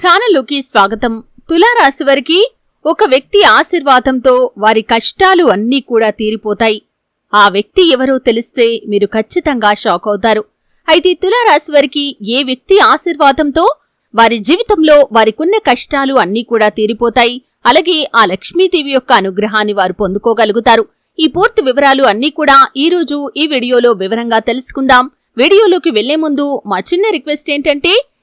ఛానల్లోకి స్వాగతం. తులారాశి వారికి ఒక వ్యక్తి ఆశీర్వాదంతో వారి కష్టాలు అన్నీ కూడా తీరిపోతాయి. ఆ వ్యక్తి ఎవరో తెలిస్తే మీరు ఖచ్చితంగా షాక్ అవుతారు. అయితే తులారాశి వారికి ఏ వ్యక్తి ఆశీర్వాదంతో వారి జీవితంలో వారికున్న కష్టాలు అన్నీ కూడా తీరిపోతాయి. అలాగే ఆ లక్ష్మీదేవి యొక్క అనుగ్రహాన్ని వారు పొందుకోగలుగుతారు. ఈ పూర్తి వివరాలు అన్నీ కూడా ఈ రోజు ఈ వీడియోలో వివరంగా తెలుసుకుందాం. వీడియోలోకి వెళ్ళే ముందు మా చిన్న రిక్వెస్ట్ ఏంటంటే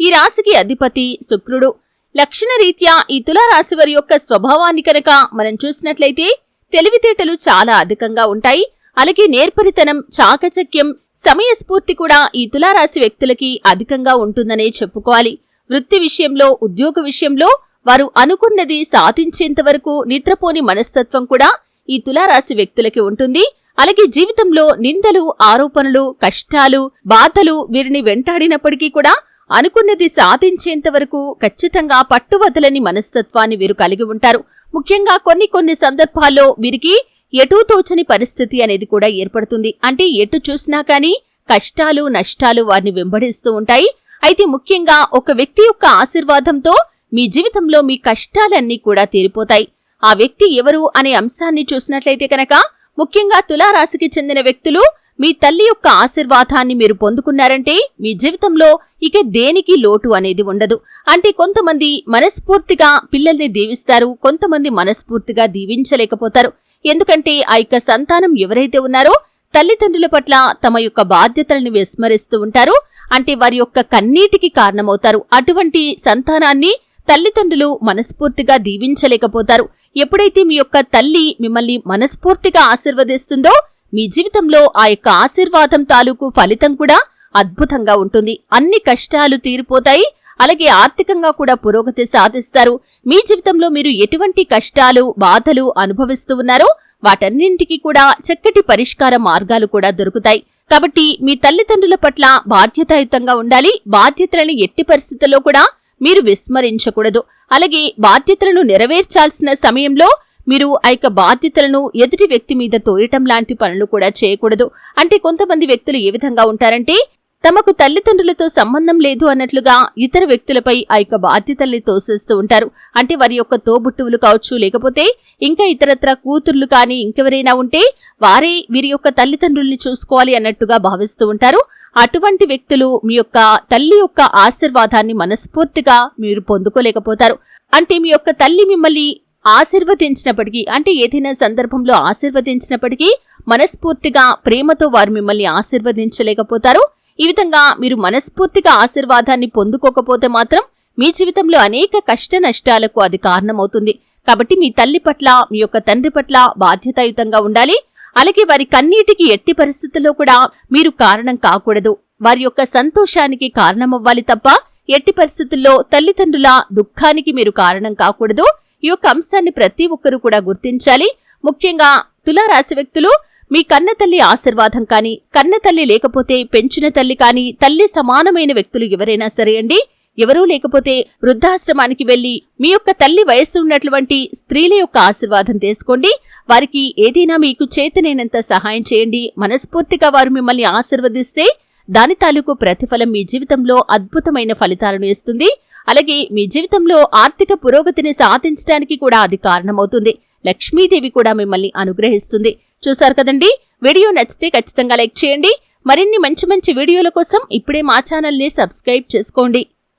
ఈ రాశికి అధిపతి శుక్రుడు. లక్షణరీత్యా ఈ తులారాశి వారి యొక్క స్వభావాన్ని కనుక మనం చూసినట్లయితే తెలివితేటలు చాలా అధికంగా ఉంటాయి. అలాగే నేర్పరితనం చాకచక్యం సమయస్ఫూర్తి కూడా ఈ తులారాశి వ్యక్తులకి అధికంగా ఉంటుందనే చెప్పుకోవాలి. వృత్తి విషయంలో ఉద్యోగ విషయంలో వారు అనుకున్నది సాధించేంత వరకు నిద్రపోని మనస్తత్వం కూడా ఈ తులారాశి వ్యక్తులకి ఉంటుంది. అలాగే జీవితంలో నిందలు ఆరోపణలు కష్టాలు బాధలు వీరిని వెంటాడినప్పటికీ కూడా అనుకున్నది సాధించేంత వరకు ఖచ్చితంగా పట్టువదలని మనస్తత్వాన్ని వీరు కలిగి ఉంటారు. ముఖ్యంగా కొన్ని కొన్ని సందర్భాల్లో వీరికి ఎటూ తోచని పరిస్థితి అనేది కూడా ఏర్పడుతుంది. అంటే ఎటు చూసినా కానీ కష్టాలు నష్టాలు వారిని వెంబడిస్తూ ఉంటాయి. అయితే ముఖ్యంగా ఒక వ్యక్తి యొక్క ఆశీర్వాదంతో మీ జీవితంలో మీ కష్టాలన్నీ కూడా తీరిపోతాయి. ఆ వ్యక్తి ఎవరు అనే అంశాన్ని చూసినట్లయితే కనుక ముఖ్యంగా తులారాశికి చెందిన వ్యక్తులు మీ తల్లి యొక్క ఆశీర్వాదాన్ని మీరు పొందుకున్నారంటే మీ జీవితంలో ఇక దేనికి లోటు అనేది ఉండదు. అంటే కొంతమంది మనస్ఫూర్తిగా పిల్లల్ని దీవిస్తారు కొంతమంది మనస్ఫూర్తిగా దీవించలేకపోతారు. ఎందుకంటే ఆ యొక్క సంతానం ఎవరైతే ఉన్నారో తల్లిదండ్రుల పట్ల తమ యొక్క బాధ్యతలను విస్మరిస్తూ ఉంటారు. అంటే వారి యొక్క కన్నీటికి కారణమవుతారు. అటువంటి సంతానాన్ని తల్లిదండ్రులు మనస్ఫూర్తిగా దీవించలేకపోతారు. ఎప్పుడైతే మీ యొక్క తల్లి మిమ్మల్ని మనస్ఫూర్తిగా ఆశీర్వదిస్తుందో మీ జీవితంలో ఆ యొక్క ఆశీర్వాదం తాలూకు ఫలితం కూడా అద్భుతంగా ఉంటుంది. అన్ని కష్టాలు తీరిపోతాయి. అలాగే ఆర్థికంగా కూడా పురోగతి సాధిస్తారు. మీ జీవితంలో మీరు ఎటువంటి కష్టాలు బాధలు అనుభవిస్తూ ఉన్నారో వాటన్నింటికి కూడా చక్కటి పరిష్కార మార్గాలు కూడా దొరుకుతాయి. కాబట్టి మీ తల్లిదండ్రుల పట్ల బాధ్యతాయుతంగా ఉండాలి. బాధ్యతలను ఎట్టి పరిస్థితుల్లో కూడా మీరు విస్మరించకూడదు. అలాగే బాధ్యతలను నెరవేర్చాల్సిన సమయంలో మీరు ఆ యొక్క బాధ్యతలను ఎదుటి వ్యక్తి మీద తోయటం లాంటి పనులు కూడా చేయకూడదు. అంటే కొంతమంది వ్యక్తులు ఏ విధంగా ఉంటారంటే తమకు తల్లిదండ్రులతో సంబంధం లేదు అన్నట్లుగా ఇతర వ్యక్తులపై ఆ యొక్క బాధ్యతల్ని తోసేస్తూ ఉంటారు. అంటే వారి యొక్క తోబుట్టువులు కావచ్చు లేకపోతే ఇంకా ఇతరత్ర కూతుర్లు కానీ ఇంకెవరైనా ఉంటే వారే వీరి యొక్క తల్లిదండ్రుల్ని చూసుకోవాలి అన్నట్టుగా భావిస్తూ ఉంటారు. అటువంటి వ్యక్తులు మీ యొక్క తల్లి యొక్క ఆశీర్వాదాన్ని మనస్ఫూర్తిగా మీరు పొందుకోలేకపోతారు. అంటే మీ యొక్క తల్లి మిమ్మల్ని ఆశీర్వదించినప్పటికీ అంటే ఏదైనా సందర్భంలో ఆశీర్వదించినప్పటికీ మనస్ఫూర్తిగా ప్రేమతో వారు మిమ్మల్ని ఆశీర్వదించలేకపోతారు. ఈ విధంగా మీరు మనస్ఫూర్తిగా ఆశీర్వాదాన్ని పొందుకోకపోతే మాత్రం మీ జీవితంలో అనేక కష్ట నష్టాలకు అది కారణమవుతుంది. కాబట్టి మీ తల్లి పట్ల మీ యొక్క తండ్రి పట్ల బాధ్యతాయుతంగా ఉండాలి. అలాగే వారి కన్నీటికి ఎట్టి పరిస్థితుల్లో కూడా మీరు కారణం కాకూడదు. వారి యొక్క సంతోషానికి కారణమవ్వాలి తప్ప ఎట్టి పరిస్థితుల్లో తల్లిదండ్రుల దుఃఖానికి మీరు కారణం కాకూడదు. ఈ యొక్క అంశాన్ని ప్రతి ఒక్కరూ కూడా గుర్తించాలి. ముఖ్యంగా తులారాశి వ్యక్తులు మీ కన్న తల్లి ఆశీర్వాదం కానీ కన్న తల్లి లేకపోతే పెంచిన తల్లి కానీ తల్లి సమానమైన వ్యక్తులు ఎవరైనా సరే అండి ఎవరూ లేకపోతే వృద్ధాశ్రమానికి వెళ్ళి మీ యొక్క తల్లి వయస్సు ఉన్నటువంటి స్త్రీల యొక్క ఆశీర్వాదం తీసుకోండి. వారికి ఏదైనా మీకు చేతనైనంత సహాయం చేయండి. మనస్ఫూర్తిగా వారు మిమ్మల్ని ఆశీర్వదిస్తే దాని తాలూకు ప్రతిఫలం మీ జీవితంలో అద్భుతమైన ఫలితాలను ఇస్తుంది. అలాగే మీ జీవితంలో ఆర్థిక పురోగతిని సాధించడానికి కూడా అది కారణమవుతుంది. లక్ష్మీదేవి కూడా మిమ్మల్ని అనుగ్రహిస్తుంది. చూశారు కదండి? వీడియో నచ్చితే ఖచ్చితంగా లైక్ చేయండి. మరిన్ని మంచి మంచి వీడియోల కోసం ఇప్పుడే మా ఛానల్ని సబ్స్క్రైబ్ చేసుకోండి.